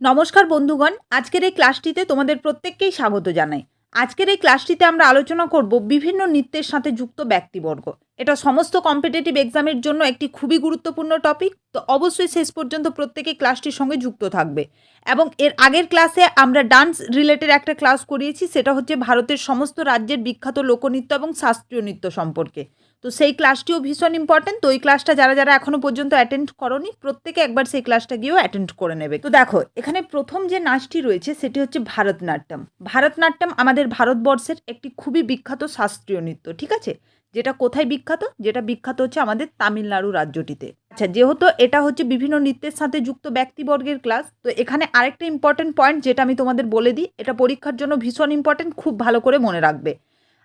নমস্কার বন্ধুগণ, আজকের এই ক্লাসটিতে তোমাদের প্রত্যেককেই স্বাগত জানাই। আজকের এই ক্লাসটিতে আমরা আলোচনা করব বিভিন্ন নৃত্যের সাথে যুক্ত ব্যক্তিবর্গ। এটা সমস্ত কম্পিটিটিভ এক্সামের জন্য একটি খুবই গুরুত্বপূর্ণ টপিক তো অবশ্যই শেষ পর্যন্ত প্রত্যেকে ক্লাসটির সঙ্গে যুক্ত থাকবে। এবং এর আগের ক্লাসে আমরা ডান্স রিলেটেড একটা ক্লাস করিয়েছি, সেটা হচ্ছে ভারতের সমস্ত রাজ্যের বিখ্যাত লোকনৃত্য এবং শাস্ত্রীয় নৃত্য সম্পর্কে। তো সেই ক্লাসটিও ভীষণ ইম্পর্টেন্ট তো ওই ক্লাসটা যারা যারা এখনও পর্যন্ত অ্যাটেন্ড করনি, প্রত্যেকে একবার সেই ক্লাসটা গিয়েও অ্যাটেন্ড করে নেবে। তো দেখো, এখানে প্রথম যে নাচটি রয়েছে, সেটি হচ্ছে ভারতনাট্যম। ভারতনাট্যম আমাদের ভারতবর্ষের একটি খুবই বিখ্যাত শাস্ত্রীয় নৃত্য, ঠিক আছে? যেটা কোথায় বিখ্যাত? যেটা বিখ্যাত হচ্ছে আমাদের তামিলনাড়ু রাজ্যটিতে। আচ্ছা যেহেতু এটা হচ্ছে বিভিন্ন নৃত্যের সাথে যুক্ত ব্যক্তিবর্গের ক্লাস তো এখানে আরেকটা ইম্পর্টেন্ট পয়েন্ট যেটা আমি তোমাদের বলে দিই, এটা পরীক্ষার জন্য ভীষণ ইম্পর্টেন্ট খুব ভালো করে মনে রাখবে।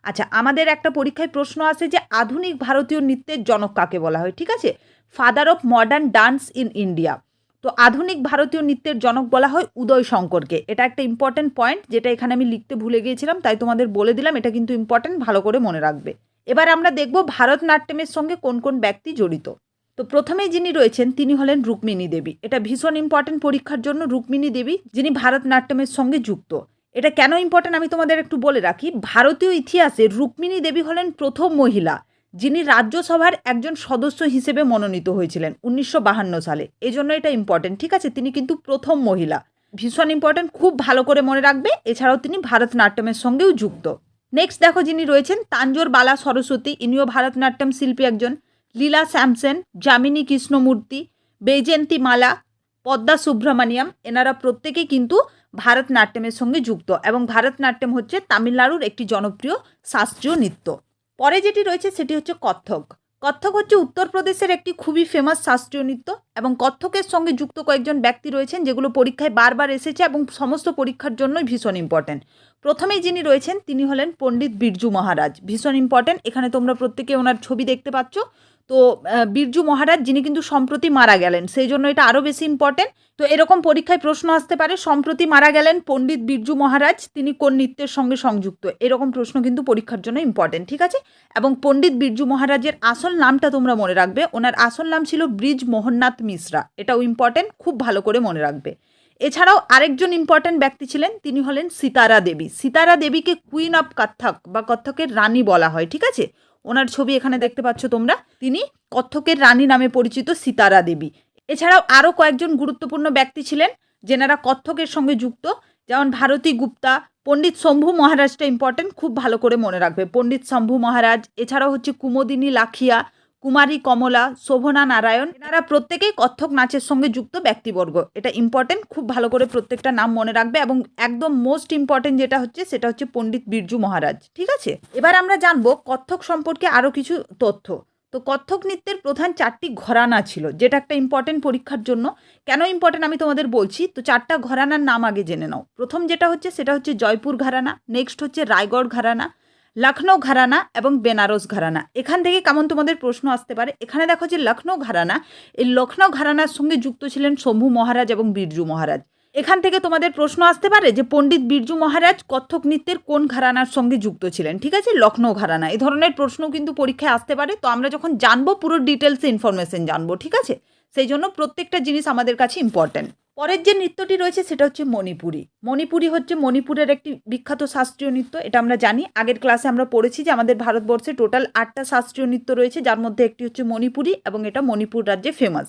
আচ্ছা আমাদের একটা পরীক্ষায় প্রশ্ন আসে যে আধুনিক ভারতীয় নৃত্যের জনক কাকে বলা হয়, ঠিক আছে? Father of modern dance in India তো আধুনিক ভারতীয় নৃত্যের জনক বলা হয় উদয় শঙ্করকে। এটা একটা ইম্পর্টেন্ট পয়েন্ট যেটা এখানে আমি লিখতে ভুলে গিয়েছিলাম, তাই তোমাদের বলে দিলাম, এটা কিন্তু ইম্পর্টেন্ট ভালো করে মনে রাখবে। এবার আমরা দেখব ভারতনাট্যমের সঙ্গে কোন কোন ব্যক্তি জড়িত। তো প্রথমেই যিনি রয়েছেন, তিনি হলেন রুক্মিণী দেবী। এটা ভীষণ ইম্পর্টেন্ট পরীক্ষার জন্য রুক্মিণী দেবী, যিনি ভারতনাট্যমের সঙ্গে যুক্ত। এটা কেন ইম্পর্টেন্ট আমি তোমাদের একটু বলে রাখি। ভারতীয় ইতিহাসে রুক্মিণী দেবী হলেন প্রথম মহিলা, যিনি রাজ্যসভার একজন সদস্য হিসেবে মনোনীত হয়েছিলেন উনিশশো সালে। এজন্য এটা ইম্পর্টেন্ট ঠিক আছে? তিনি কিন্তু প্রথম মহিলা। ভীষণ ইম্পর্টেন্ট খুব ভালো করে মনে রাখবে। এছাড়াও তিনি ভারতনাট্যমের সঙ্গেও যুক্ত। নেক্সট দেখো যিনি রয়েছেন তাঞ্জোর বালা সরস্বতী, ইনিও ভারতনাট্যম শিল্পী একজন। লীলা স্যামসেন, যামিনী কৃষ্ণমূর্তি, বৈজয়ন্তী মালা, পদ্মা সুব্রমণিয়াম, এনারা প্রত্যেকেই কিন্তু ভারতনাট্যমের সঙ্গে যুক্ত এবং ভারতনাট্যম হচ্ছে তামিলনাড়ুর একটি জনপ্রিয় শাস্ত্রীয় নৃত্য। পরে যেটি রয়েছে সেটি হচ্ছে কত্থক। কত্থক হচ্ছে উত্তরপ্রদেশের একটি খুবই ফেমাস শাস্ত্রীয় নৃত্য এবং কত্থকের সঙ্গে যুক্ত কয়েকজন ব্যক্তি রয়েছেন যেগুলো পরীক্ষায় বারবার এসেছে এবং সমস্ত পরীক্ষার জন্যই ভীষণ ইম্পর্ট্যান্ট প্রথমেই যিনি রয়েছেন তিনি হলেন পণ্ডিত বিরজু মহারাজ। ভীষণ ইম্পর্ট্যান্ট এখানে তোমরা প্রত্যেকে ওনার ছবি দেখতে পাচ্ছ। তো বিরজু মহারাজ যিনি কিন্তু সম্প্রতি মারা গেলেন, সেই জন্য এটা আরও বেশি ইম্পর্টেন্ট তো এরকম পরীক্ষায় প্রশ্ন আসতে পারে, সম্প্রতি মারা গেলেন পণ্ডিত বিরজু মহারাজ, তিনি কোন নৃত্যের সঙ্গে সংযুক্ত? এরকম প্রশ্ন কিন্তু পরীক্ষার জন্য ইম্পর্টেন্ট ঠিক আছে? এবং পণ্ডিত বিরজু মহারাজের আসল নামটা তোমরা মনে রাখবে, ওনার আসল নাম ছিল ব্রিজ মোহননাথ মিশ্রা, এটাও ইম্পর্টেন্ট খুব ভালো করে মনে রাখবে। এছাড়াও আরেকজন ইম্পর্টেন্ট ব্যক্তি ছিলেন, তিনি হলেন সীতারা দেবী। সীতারা দেবীকে কুইন অফ কত্থক বা কত্থকের রানী বলা হয়, ঠিক আছে? ওনার ছবি এখানে দেখতে পাচ্ছ তোমরা। তিনি কত্থকের রানী নামে পরিচিত সীতারা দেবী। এছাড়াও আরও কয়েকজন গুরুত্বপূর্ণ ব্যক্তি ছিলেন যেনারা কত্থকের সঙ্গে যুক্ত। যেমন ভারতী গুপ্তা, পণ্ডিত শম্ভু মহারাজটা ইম্পর্টেন্ট খুব ভালো করে মনে রাখবে। পণ্ডিত শম্ভু মহারাজ, এছাড়াও হচ্ছে কুমোদিনী লাখিয়া কুমারী, কমলা, শোভনা নারায়ণ, এনারা প্রত্যেকেই কত্থক নাচের সঙ্গে যুক্ত ব্যক্তিবর্গ। এটা ইম্পর্টেন্ট খুব ভালো করে প্রত্যেকটা নাম মনে রাখবে এবং একদম মোস্ট ইম্পর্টেন্ট যেটা হচ্ছে, সেটা হচ্ছে পণ্ডিত বিরজু মহারাজ। ঠিক আছে? এবার আমরা জানব কত্থক সম্পর্কে আরও কিছু তথ্য। তো কত্থক নৃত্যের প্রধান চারটি ঘরানা ছিল, যেটা একটা ইম্পর্টেন্ট পরীক্ষার জন্য। কেন ইম্পর্টেন্ট আমি তোমাদের বলছি? তো চারটা ঘরানার নাম আগে জেনে নাও। প্রথম যেটা হচ্ছে, সেটা হচ্ছে জয়পুর ঘরানা নেক্সট হচ্ছে রায়গড় ঘরানা লখনৌ ঘরানা এবং বেনারস ঘরানা। এখান থেকে কেমন তোমাদের প্রশ্ন আসতে পারে? এখানে দেখো যে লখনৌ ঘরানা, এই লখনৌ ঘরানার সঙ্গে যুক্ত ছিলেন শম্ভু মহারাজ এবং বীরজু মহারাজ। এখান থেকে তোমাদের প্রশ্ন আসতে পারে যে পণ্ডিত বীরজু মহারাজ কত্থক নৃত্যের কোন ঘরানার সঙ্গে যুক্ত ছিলেন? ঠিক আছে? লখনৌ ঘরানা। এই ধরনের প্রশ্ন কিন্তু পরীক্ষায় আসতে পারে। তো আমরা যখন জানব, পুরো ডিটেলসে ইনফরমেশন জানব, ঠিক আছে? সেই জন্য প্রত্যেকটা জিনিস আমাদের কাছে ইম্পর্ট্যান্ট পরের যে নৃত্যটি রয়েছে সেটা হচ্ছে মণিপুরি। মণিপুরি হচ্ছে মণিপুরের একটি বিখ্যাত শাস্ত্রীয় নৃত্য, এটা আমরা জানি। আগের ক্লাসে আমরা পড়েছি যে আমাদের ভারতবর্ষে টোটাল আটটা শাস্ত্রীয় নৃত্য রয়েছে, যার মধ্যে একটি হচ্ছে মণিপুরি এবং এটা মণিপুর রাজ্যে ফেমাস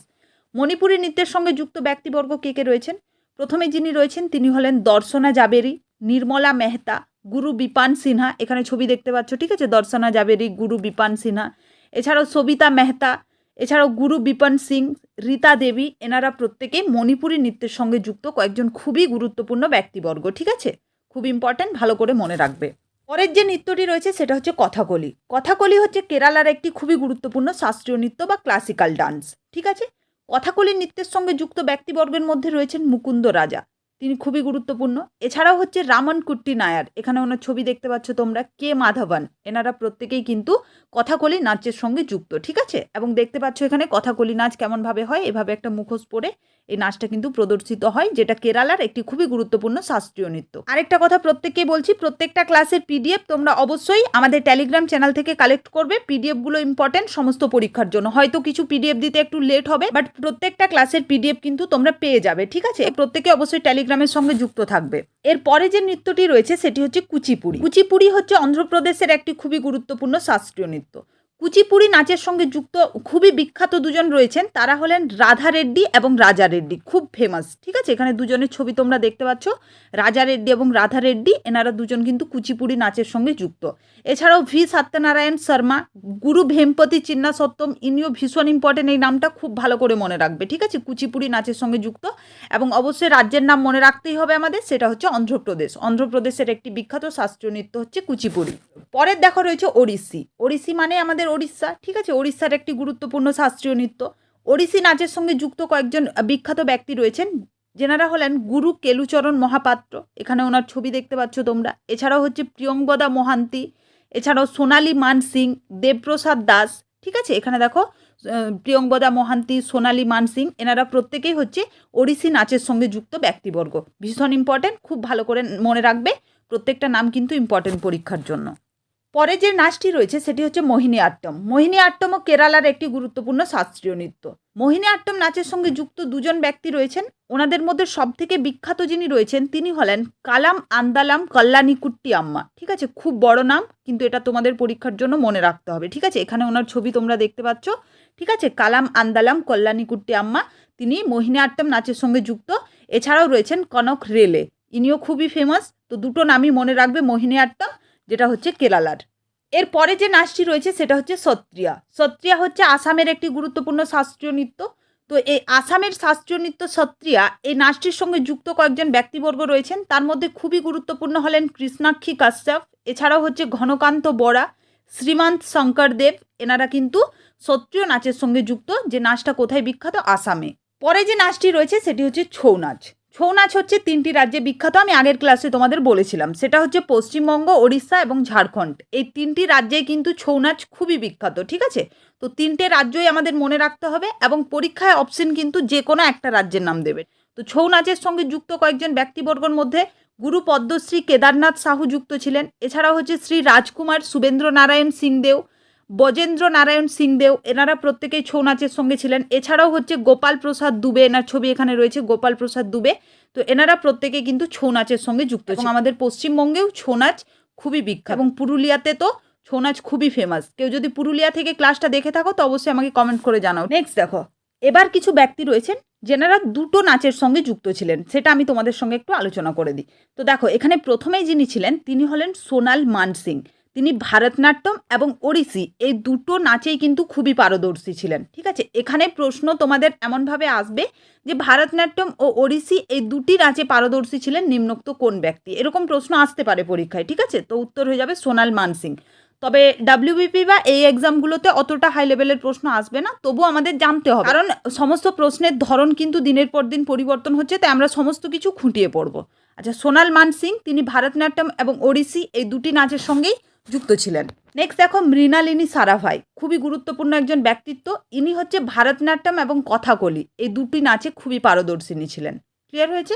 মণিপুরি নৃত্যের সঙ্গে যুক্ত ব্যক্তিবর্গ কে কে রয়েছেন? প্রথমে যিনি রয়েছেন তিনি হলেন দর্শনা জাবেরি, নির্মলা মেহতা, গুরু বিপান সিনহা। এখানে ছবি দেখতে পাচ্ছ, ঠিক আছে? দর্শনা জাবেরি, গুরু বিপান সিনহা। এছাড়াও সবিতা মেহতা, এছাড়াও গুরু বিপান সিং রীতা দেবী, এনারা প্রত্যেকেই মণিপুরী নৃত্যের সঙ্গে যুক্ত, কয়েকজন খুবই গুরুত্বপূর্ণ ব্যক্তিবর্গ, ঠিক আছে? খুব ইম্পর্ট্যান্ট ভালো করে মনে রাখবে। পরের যে নৃত্যটি রয়েছে, সেটা হচ্ছে কথাকলি। কথাকলি হচ্ছে কেরালার একটি খুবই গুরুত্বপূর্ণ শাস্ত্রীয় নৃত্য বা ক্লাসিক্যাল ডান্স ঠিক আছে? কথাকলি নৃত্যের সঙ্গে যুক্ত ব্যক্তিবর্গের মধ্যে রয়েছেন মুকুন্দ রাজা। তিনি খুবই গুরুত্বপূর্ণ। এছাড়াও হচ্ছে রামন কুট্টি নায়ার। এখানে ওনার ছবি দেখতে পাচ্ছ তোমরা, কে মাধবন। এনারা প্রত্যেকেই কিন্তু কথাকলি নাচের সঙ্গে যুক্ত, ঠিক আছে? এবং দেখতে পাচ্ছ এখানে কথাকলি নাচ কেমনভাবে হয়, এভাবে একটা মুখোশ পরে এই নাচটা কিন্তু প্রদর্শিত হয়, যেটা কেরালার একটি খুবই গুরুত্বপূর্ণ শাস্ত্রীয় নৃত্য। আরেকটা কথা প্রত্যেককে বলছি, প্রত্যেকটা ক্লাসের পিডিএফ তোমরা অবশ্যই আমাদের টেলিগ্রাম চ্যানেল থেকে কালেক্ট করবে। পিডিএফগুলো ইম্পর্টেন্ট সমস্ত পরীক্ষার জন্য। হয়তো কিছু পিডিএফ দিতে একটু লেট হবে বাট প্রত্যেকটা ক্লাসের পিডিএফ কিন্তু তোমরা পেয়ে যাবে, ঠিক আছে? প্রত্যেকে অবশ্যই টেলিগ্রামের সঙ্গে যুক্ত থাকবে। এর পরে যে নৃত্যটি রয়েছে, সেটি হচ্ছে কুচিপুড়ি। কুচিপুড়ি হচ্ছে অন্ধ্রপ্রদেশের একটি খুবই গুরুত্বপূর্ণ শাস্ত্রীয় নৃত্য। কুচিপুড়ি নাচের সঙ্গে যুক্ত খুবই বিখ্যাত দুজন রয়েছেন। তারা হলেন রাধা রেড্ডি এবং রাজা রেড্ডি, খুব ফেমাস ঠিক আছে? এখানে দুজনের ছবি তোমরা দেখতে পাচ্ছ। রাজা রেড্ডি এবং রাধা রেড্ডি, এনারা দুজন কিন্তু কুচিপুড়ি নাচের সঙ্গে যুক্ত। এছাড়াও ভি সত্যনারায়ণ শর্মা, গুরু ভেমপতি চিন্না সত্তম ইনিও ভীষণ ইম্পর্টেন্ট এই নামটা খুব ভালো করে মনে রাখবে, ঠিক আছে? কুচিপুড়ি নাচের সঙ্গে যুক্ত। এবং অবশ্যই রাজ্যের নাম মনে রাখতেই হবে আমাদের, সেটা হচ্ছে অন্ধ্রপ্রদেশ। অন্ধ্রপ্রদেশের একটি বিখ্যাত শাস্ত্রীয় নৃত্য হচ্ছে কুচিপুড়ি। পরের দেখা রয়েছে ওড়িশি। ওড়িশি মানে আমাদের ওড়িশা ঠিক আছে? ওড়িশার একটি গুরুত্বপূর্ণ শাস্ত্রীয় নৃত্য। ওড়িশি নাচের সঙ্গে যুক্ত কয়েকজন বিখ্যাত ব্যক্তি রয়েছেন। যেনারা হলেন গুরু কেলুচরণ মহাপাত্র। এখানে ওনার ছবি দেখতে পাচ্ছ তোমরা। এছাড়াও হচ্ছে প্রিয়ঙ্বদা মহান্তি। এছাড়াও সোনালি মান সিং দেবপ্রসাদ দাস ঠিক আছে? এখানে দেখো আহ, প্রিয়ঙ্বদা মহান্তি সোনালি মান সিং এনারা প্রত্যেকেই হচ্ছে ওড়িশি নাচের সঙ্গে যুক্ত ব্যক্তিবর্গ। ভীষণ ইম্পর্টেন্ট খুব ভালো করে মনে রাখবে। প্রত্যেকটা নাম কিন্তু ইম্পর্টেন্ট পরীক্ষার জন্য। পরে যে নাচটি রয়েছে, সেটি হচ্ছে মোহিনী আট্টম। মোহিনী আট্টমও কেরালার একটি গুরুত্বপূর্ণ শাস্ত্রীয় নৃত্য। মোহিনী আট্টম নাচের সঙ্গে যুক্ত দুজন ব্যক্তি রয়েছেন। ওনাদের মধ্যে সবথেকে বিখ্যাত যিনি রয়েছেন, তিনি হলেন কালাম আন্দালাম কল্যাণীকুট্টি আম্মা। ঠিক আছে? খুব বড় নাম, কিন্তু এটা তোমাদের পরীক্ষার জন্য মনে রাখতে হবে। ঠিক আছে? এখানে ওনার ছবি তোমরা দেখতে পাচ্ছ। ঠিক আছে? কালাম আন্দালাম কল্যাণীকুট্টি আম্মা, তিনি মোহিনী আট্টম নাচের সঙ্গে যুক্ত। এছাড়াও রয়েছেন কনক রেলে। ইনিও খুবই ফেমাস তো দুটো নামই মনে রাখবে, মোহিনী আট্টম যেটা হচ্ছে কেরালার এরপরে যে নাচটি রয়েছে সেটা হচ্ছে সত্রিয়া। সত্রিয়া হচ্ছে আসামের একটি গুরুত্বপূর্ণ শাস্ত্রীয় নৃত্য। তো এই আসামের শাস্ত্রীয় নৃত্য সত্রিয়া, এই নাচটির সঙ্গে যুক্ত কয়েকজন ব্যক্তিবর্গ রয়েছেন। তার মধ্যে খুবই গুরুত্বপূর্ণ হলেন কৃষ্ণাক্ষী কাশ্যপ। এছাড়াও হচ্ছে ঘনকান্ত বরা শ্রীমন্ত শঙ্করদেব এনারা কিন্তু সত্রিয় নাচের সঙ্গে যুক্ত, যে নাচটা কোথায় বিখ্যাত? আসামে। পরে যে নাচটি রয়েছে সেটি হচ্ছে ছৌ নাচ। ছৌ নাচ হচ্ছে তিনটি রাজ্যে বিখ্যাত, আমি আগের ক্লাসে তোমাদের বলেছিলাম। সেটা হচ্ছে পশ্চিমবঙ্গ, ওড়িশা এবং ঝাড়খণ্ড। এই তিনটি রাজ্যেই কিন্তু ছৌ নাচ খুবই বিখ্যাত, ঠিক আছে? তো তিনটে রাজ্যই আমাদের মনে রাখতে হবে এবং পরীক্ষায় অপশন কিন্তু যে কোনো একটা রাজ্যের নাম দেবে। তো ছৌ নাচের সঙ্গে যুক্ত কয়েকজন ব্যক্তিবর্গর মধ্যে গুরু পদ্মশ্রী কেদারনাথ সাহু যুক্ত ছিলেন। এছাড়াও হচ্ছে শ্রী রাজকুমার সুবেন্দ্র নারায়ণ সিংদেও বজেন্দ্র নারায়ণ সিংদেও এনারা প্রত্যেকেই ছৌ নাচের সঙ্গে ছিলেন। এছাড়াও হচ্ছে গোপাল প্রসাদ দুবে এনার ছবি এখানে রয়েছে গোপাল প্রসাদ দুবে। তো এনারা প্রত্যেকে কিন্তু ছৌ নাচের সঙ্গে যুক্ত। এবং আমাদের পশ্চিমবঙ্গেও ছৌ নাচ খুবই বিখ্যাত। এবং পুরুলিয়াতে তো ছৌ নাচ খুবই ফেমাস কেউ যদি পুরুলিয়া থেকে ক্লাসটা দেখে থাকো তো অবশ্যই আমাকে কমেন্ট করে জানাও। নেক্সট দেখো এবার কিছু ব্যক্তি রয়েছেন যেনারা দুটো নাচের সঙ্গে যুক্ত ছিলেন। সেটা আমি তোমাদের সঙ্গে একটু আলোচনা করে দিই। তো দেখো এখানে প্রথমেই যিনি ছিলেন তিনি হলেন সোনাল মান সিং তিনি ভারতনাট্যম এবং ওড়িশি, এই দুটো নাচেই কিন্তু খুবই পারদর্শী ছিলেন, ঠিক আছে? এখানে প্রশ্ন তোমাদের এমনভাবে আসবে যে ভারতনাট্যম ও ওড়িশি এই দুটি নাচে পারদর্শী ছিলেন নিম্নোক্ত কোন ব্যক্তি? এরকম প্রশ্ন আসতে পারে পরীক্ষায়, ঠিক আছে? তো উত্তর হয়ে যাবে সোনাল মানসিং তবে ডাব্লিউবিপি বা এই এক্সামগুলোতে অতটা হাই লেভেলের প্রশ্ন আসবে না, তবু আমাদের জানতে হবে। কারণ সমস্ত প্রশ্নের ধরন কিন্তু দিনের পর দিন পরিবর্তন হচ্ছে, তাই আমরা সমস্ত কিছু খুঁটিয়ে পড়ব। আচ্ছা সোনাল মানসিং তিনি ভারতনাট্যম এবং ওড়িশি এই দুটি নাচের সঙ্গেই যুক্ত ছিলেন। নেক্সট দেখো, মৃণালিনী সারাভাই। খুবই গুরুত্বপূর্ণ একজন ব্যক্তিত্ব। ইনি হচ্ছে ভারতনাট্যম এবং কথাকলি। এই দুটি নাচে খুবই পারদর্শিনী ছিলেন। ক্লিয়ার হয়েছে?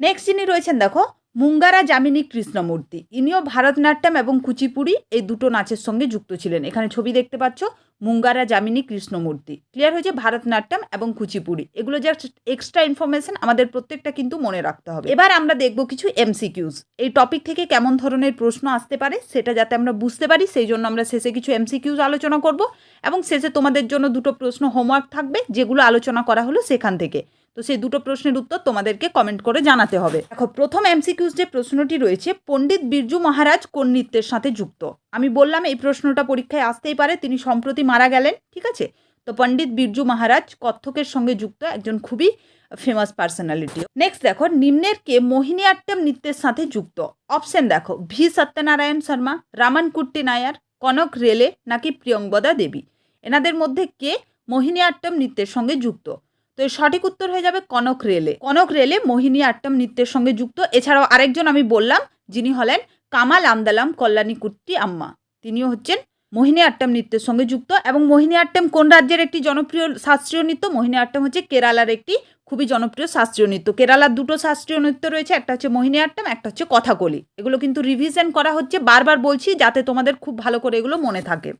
নেক্সট ইনি রয়েছেন, দেখো, মুঙ্গারা যামিনী কৃষ্ণমূর্তি। ইনিও ভারতনাট্যম এবং কুচিপুড়ি এই দুটো নাচের সঙ্গে যুক্ত ছিলেন। এখানে ছবি দেখতে পাচ্ছ মুঙ্গারা, যামিনী, কৃষ্ণমূর্তি। ক্লিয়ার হয়েছে? ভারতনাট্যম এবং কুচিপুড়ি। এগুলো জাস্ট এক্সট্রা ইনফরমেশন আমাদের প্রত্যেকটা কিন্তু মনে রাখতে হবে। এবার আমরা দেখব কিছু এমসিকিউজ এই টপিক থেকে কেমন ধরনের প্রশ্ন আসতে পারে সেটা যাতে আমরা বুঝতে পারি, সেই জন্য আমরা শেষে কিছু এমসিকিউজ আলোচনা করব এবং শেষে তোমাদের জন্য দুটো প্রশ্ন হোমওয়ার্ক থাকবে যেগুলো আলোচনা করা হলো সেখান থেকে। তো সেই দুটো প্রশ্নের উত্তর তোমাদেরকে কমেন্ট করে জানাতে হবে। দেখো, প্রথম এমসিকিউজ যে প্রশ্নটি রয়েছে, পণ্ডিত বিরজু মহারাজ কোন নৃত্যের সাথে যুক্ত? আমি বললাম এই প্রশ্নটা পরীক্ষায় আসতেই পারে, তিনি সম্প্রতি মারা গেলেন, ঠিক আছে? তো পণ্ডিত বিরজু মহারাজ কত্থকের সঙ্গে যুক্ত একজন খুবই ফেমাস পার্সোনালিটি নেক্সট দেখো, নিম্নের কে মোহিনী আট্টম নৃত্যের সাথে যুক্ত। অপশন দেখো, ভি সত্যনারায়ণ শর্মা, রামান কুট্টি নায়ার, কনক রেলে নাকি প্রিয়ঙ্গদা দেবী? এনাদের মধ্যে কে মোহিনী আট্টম নৃত্যের সঙ্গে যুক্ত? তো সঠিক উত্তর হয়ে যাবে কনক রেলে। কনক রেলে মোহিনী আট্টম নৃত্যের সঙ্গে যুক্ত। এছাড়াও আরেকজন আমি বললাম, যিনি হলেন কামাল আমদালাম, কল্যাণী কুট্টি আম্মা। তিনিও হচ্ছেন মোহিনী আট্টম নৃত্যের সঙ্গে যুক্ত এবং মোহিনী আট্টম কোন রাজ্যের একটি জনপ্রিয় শাস্ত্রীয় নৃত্য? মোহিনী আট্টম হচ্ছে কেরালার একটি খুবই জনপ্রিয় শাস্ত্রীয় নৃত্য। কেরালার দুটো শাস্ত্রীয় নৃত্য রয়েছে, একটা হচ্ছে মোহিনী আট্টম, একটা হচ্ছে কথাকলি। এগুলো কিন্তু রিভিশন করা হচ্ছে। বারবার বলছি যাতে তোমাদের খুব ভালো করে এগুলো মনে থাকে।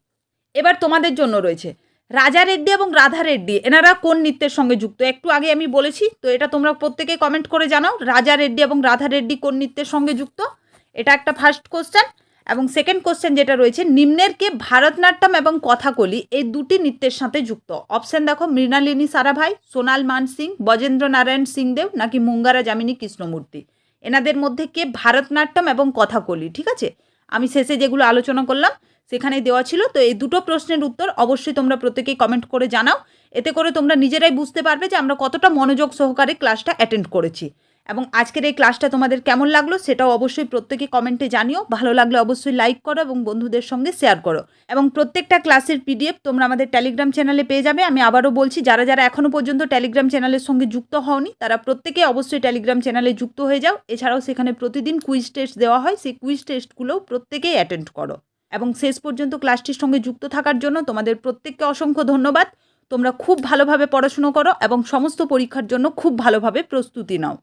এবার তোমাদের জন্য রয়েছে রাজা রেড্ডি এবং রাধা রেড্ডি। এনারা কোন নৃত্যের সঙ্গে যুক্ত? একটু আগে আমি বলেছি, তো এটা তোমরা প্রত্যেকে কমেন্ট করে জানাও। রাজা রেড্ডি এবং রাধা রেড্ডি কোন নৃত্যের সঙ্গে যুক্ত? এটা একটা ফার্স্ট কোশ্চেন এবং সেকেন্ড কোশ্চেন যেটা রয়েছে, নিম্নের কে ভারতনাট্যম এবং কথাকলি এই দুটি নৃত্যের সাথে যুক্ত? অপশন দেখো, মৃণালিনী সারাভাই, সোনাল মান সিং বজেন্দ্র নারায়ণ সিংদেব নাকি মুঙ্গারা যামিনী কৃষ্ণমূর্তি? এনাদের মধ্যে কে ভারতনাট্যম এবং কথাকলি? ঠিক আছে? আমি শেষে যেগুলো আলোচনা করলাম সেখানে দেওয়া ছিল। তো এই দুটো প্রশ্নের উত্তর অবশ্যই তোমরা প্রত্যেকেই কমেন্ট করে জানাও। এতে করে তোমরা নিজেরাই বুঝতে পারবে যে আমরা কতটা মনোযোগ সহকারে ক্লাসটা অ্যাটেন্ড করেছি। এবং আজকের এই ক্লাসটা তোমাদের কেমন লাগল সেটাও অবশ্যই প্রত্যেকে কমেন্টে জানিও। ভালো লাগলে অবশ্যই লাইক করো এবং বন্ধুদের সঙ্গে শেয়ার করো। এবং প্রত্যেকটা ক্লাসের পিডিএফ তোমরা আমাদের টেলিগ্রাম চ্যানেলে পেয়ে যাবে। আমি আবারও বলছি, যারা যারা এখনও পর্যন্ত টেলিগ্রাম চ্যানেলের সঙ্গে যুক্ত হওনি, তারা প্রত্যেকে অবশ্যই টেলিগ্রাম চ্যানেলে যুক্ত হয়ে যাও। এছাড়াও সেখানে প্রতিদিন কুইজ টেস্ট দেওয়া হয়। সেই কুইজ টেস্টগুলোও প্রত্যেকেই অ্যাটেন্ড করো। এবং শেষ পর্যন্ত ক্লাসটির সঙ্গে যুক্ত থাকার জন্য তোমাদের প্রত্যেককে অসংখ্য ধন্যবাদ। তোমরা খুব ভালোভাবে পড়াশুনো করো এবং সমস্ত পরীক্ষার জন্য খুব ভালোভাবে প্রস্তুতি নাও।